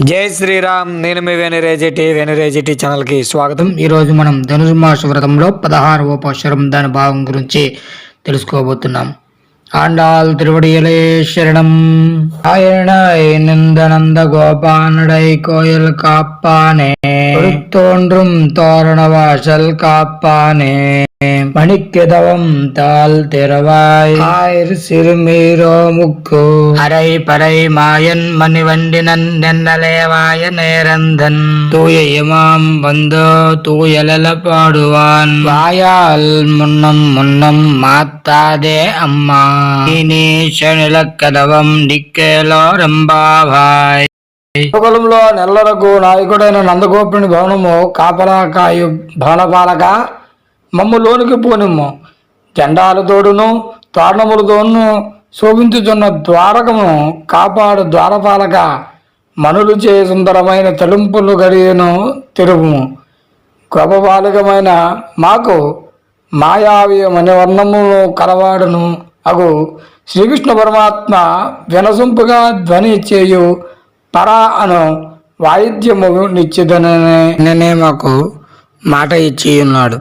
జై శ్రీరామ్ నేను మీ వెనరేజిటి వెనురేజిటి ఛానల్కి స్వాగతం. ఈరోజు మనం ధనుసు వ్రతంలో పదహారవ పాశురం దాని భావం గురించి తెలుసుకోబోతున్నాం. ஆண்டாள் திருவடியிலே சரணம். ஆயனாய் நிந்தனந்த கோபானடை கோயில் காப்பானே. தோன்றும் தோரண வாசல் காப்பானே. மணிக்கிதவம் தால் திறவாய். ஆயிர் சிறுமீரோ முக்கு. அரை பறை மாயன் மணிவண்டினன் நென்னலே வாய நேரந்தன். தூய இமாம் வந்தோ தூயலல பாடுவான். வாயால் முன்னம் முன்னம் மாத்தாதே அம்மா. நீ శనిలక్కదవం నిక్కేలో రంబాభాయ్ నెల్లరకు నాయకుడైన నందగోపిని భవనము కాపలాకాయు భవనపాలక మమ్ము లోనికి పోనిమ్ము. జెండాలతోడును శోభించుచున్న ద్వారకము కాపాడు ద్వారపాలక మనులు చే సుందరమైన తలింపులు గడియను తెరుపుము గొప్పపాలకమైన మాకు మాయావి మణివర్ణమును కలవాడును. అగు శ్రీకృష్ణ పరమాత్మ వినసొంపుగా ధ్వని చేయు పరా అను వాయిద్యము నిశ్చితనే మాకు మాట ఇచ్చి ఉన్నాడు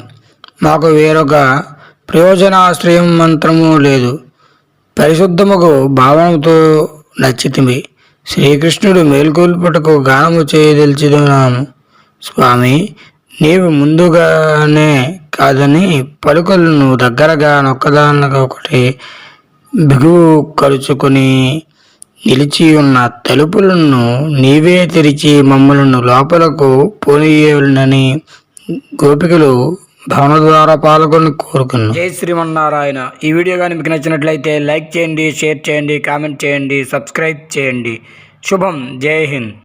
మాకు వేరొక ప్రయోజనాశ్రయం మంత్రము లేదు. పరిశుద్ధముకు భావనతో నచ్చితిమి. శ్రీకృష్ణుడు మేల్కొల్పుటకు గానము చేయదలిచినాము స్వామి నీవు ముందుగానే కాదని పలుకలను దగ్గరగా నొక్కదానొకటి బిగువు కలుచుకుని నిలిచి ఉన్న తలుపులను నీవే తెరిచి మమ్మలను లోపలకు పోనీయనని గోపికలు భవన ద్వారా పాల్గొని కోరుకున్నాను. జై శ్రీమన్నారాయణ. ఈ వీడియో కానీ మీకు నచ్చినట్లయితే లైక్ చేయండి షేర్ చేయండి కామెంట్ చేయండి సబ్స్క్రైబ్ చేయండి. శుభం. జై హింద్.